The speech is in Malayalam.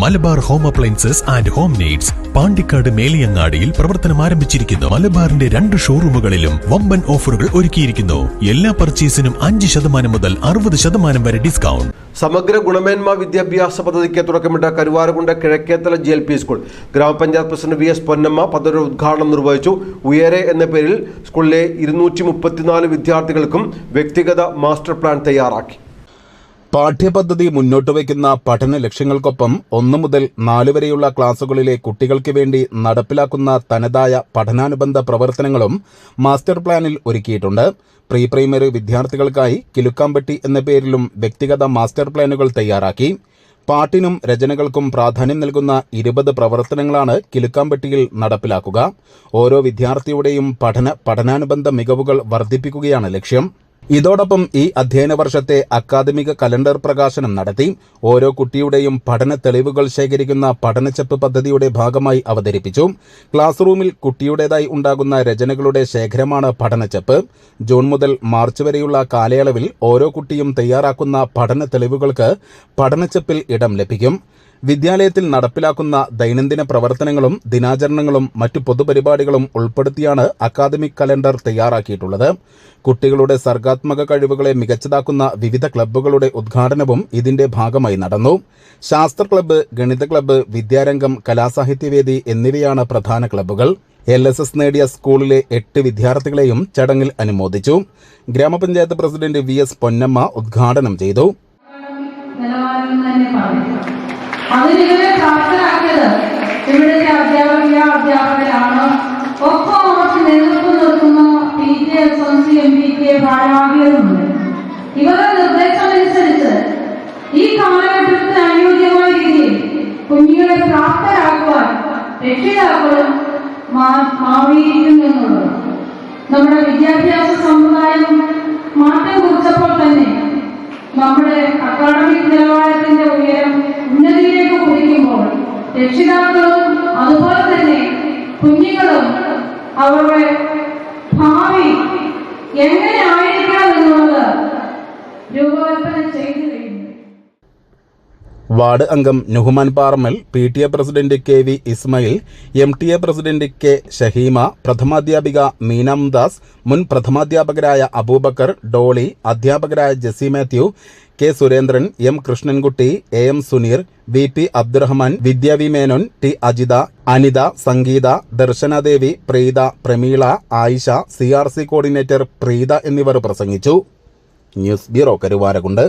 Malabar home appliances and home needs Pandikkad മേലിയങ്ങാടിയിൽ പ്രവർത്തനം ആരംഭിച്ചിരിക്കുന്നു. മലബാറിന്റെ രണ്ട് ഷോറൂമുകളിലും വമ്പൻ ഓഫറുകൾ ഒരുക്കിയിരിക്കുന്നു. എല്ലാ പർച്ചേസിനും അഞ്ച് ശതമാനം മുതൽ അറുപത് ശതമാനം വരെ ഡിസ്കൗണ്ട്. സമഗ്ര ഗുണമേന്മ വിദ്യാഭ്യാസ പദ്ധതിക്ക് തുടക്കമിട്ട Karuvarakundu Kizhakkethala G L P school. Grama panchayat president V S Ponnamma പദ്ധതിയുടെ ഉദ്ഘാടനം നിർവഹിച്ചു. ഉയരെ എന്ന പേരിൽ സ്കൂളിലെ ഇരുന്നൂറ്റി വിദ്യാർത്ഥികൾക്കും വ്യക്തിഗത മാസ്റ്റർ പ്ലാൻ തയ്യാറാക്കി. പാഠ്യപദ്ധതി മുന്നോട്ട് വയ്ക്കുന്ന പഠന ലക്ഷ്യങ്ങൾക്കൊപ്പം ഒന്നു മുതൽ നാല് വരെയുള്ള ക്ലാസുകളിലെ കുട്ടികൾക്ക് വേണ്ടി നടപ്പിലാക്കുന്ന തനതായ പഠനാനുബന്ധ പ്രവർത്തനങ്ങളും മാസ്റ്റർ പ്ലാനിൽ ഒരുക്കിയിട്ടുണ്ട്. പ്രീ പ്രൈമറി വിദ്യാർത്ഥികൾക്കായി കിലുക്കാമ്പട്ടി എന്ന പേരിലും വ്യക്തിഗത മാസ്റ്റർ പ്ലാനുകൾ തയ്യാറാക്കി. പാട്ടിനും രചനകൾക്കും പ്രാധാന്യം നൽകുന്ന ഇരുപത് പ്രവർത്തനങ്ങളാണ് കിലുക്കാമ്പട്ടിയിൽ നടപ്പിലാക്കുക. ഓരോ വിദ്യാർത്ഥിയുടെയും പഠന പഠനാനുബന്ധ മികവുകൾ വർദ്ധിപ്പിക്കുകയാണ് ലക്ഷ്യം. ഇതോടൊപ്പം ഈ അധ്യയന വർഷത്തെ അക്കാദമിക കലണ്ടർ പ്രകാശനം നടത്തി ഓരോ കുട്ടിയുടെയും പഠന തെളിവുകൾ ശേഖരിക്കുന്ന പഠനച്ചെപ്പ് പദ്ധതിയുടെ ഭാഗമായി അവതരിപ്പിച്ചു. ക്ലാസ് റൂമിൽ കുട്ടിയുടേതായി ഉണ്ടാകുന്ന രചനകളുടെ ശേഖരമാണ് പഠനച്ചെപ്പ്. ജൂൺ മുതൽ മാർച്ച് വരെയുള്ള കാലയളവിൽ ഓരോ കുട്ടിയും തയ്യാറാക്കുന്ന പഠന തെളിവുകൾക്ക് പഠനച്ചെപ്പിൽ ഇടം ലഭിക്കും. വിദ്യാലയത്തിൽ നടപ്പിലാക്കുന്ന ദൈനംദിന പ്രവർത്തനങ്ങളും ദിനാചരണങ്ങളും മറ്റു പൊതുപരിപാടികളും ഉൾപ്പെടുത്തിയാണ് അക്കാദമിക് കലണ്ടർ തയ്യാറാക്കിയിട്ടുള്ളത്. കുട്ടികളുടെ സർഗാത്മക കഴിവുകളെ മികച്ചതാക്കുന്ന വിവിധ ക്ലബ്ബുകളുടെ ഉദ്ഘാടനവും ഇതിന്റെ ഭാഗമായി നടന്നു. ശാസ്ത്ര ക്ലബ്ബ് ഗണിത ക്ലബ്ബ് വിദ്യാരംഗം കലാസാഹിത്യവേദി എന്നിവയാണ് പ്രധാന ക്ലബ്ബുകൾ. എൽ എസ് എസ് നേടിയ സ്കൂളിലെ എട്ട് വിദ്യാർത്ഥികളെയും ചടങ്ങിൽ അനുമോദിച്ചു. ഗ്രാമപഞ്ചായത്ത് പ്രസിഡന്റ് വി എസ് പൊന്നമ്മ ഉദ്ഘാടനം ചെയ്തു. അതിന് ഇവരെ പ്രാപ്തരാക്കിയത് ഇവിടുത്തെ അധ്യാപക അധ്യാപകരാണ് ഒപ്പം അവർക്ക് നേതൃത്വം നിർത്തുന്ന P T S M C M P K ഭാരവാഹികളുമുണ്ട് ഇവരുടെ നിർദ്ദേശമനുസരിച്ച് ഈ കാലഘട്ടത്തിന് അനുയോജ്യമായ രീതിയിൽ കുഞ്ഞുങ്ങളെ പ്രാപ്തരാക്കുവാൻ രക്ഷിതാക്കളും മാ- മാറിയിരിക്കുന്നു എന്നുള്ളത്. നമ്മുടെ വിദ്യാഭ്യാസ സമ്പ്രദായം മാറ്റം കുറിച്ചപ്പോൾ തന്നെ നമ്മുടെ അക്കാഡമിക് നിലവാരത്തിന്റെ രക്ഷിതാക്കളും അതുപോലെ തന്നെ കുഞ്ഞുങ്ങളും അവരുടെ ഭാവി എങ്ങനെ വാർഡ് അംഗം Nuhman Parammal P T A president K V Ismail M T A president K Shaheema പ്രഥമാധ്യാപിക Meena Das മുൻ പ്രഥമാധ്യാപകരായ അബൂബക്കർ ഡോളി അധ്യാപകരായ Jessy Mathew K Surendran M Krishnankutty A M Suneer V P Abdurahman വിദ്യാവി Menon T Ajitha Anitha Sangeetha Darshanadevi Preetha Prameela Ayisha C R C coordinator Preetha എന്നിവർ പ്രസംഗിച്ചു. News bureau Karuvarakundu.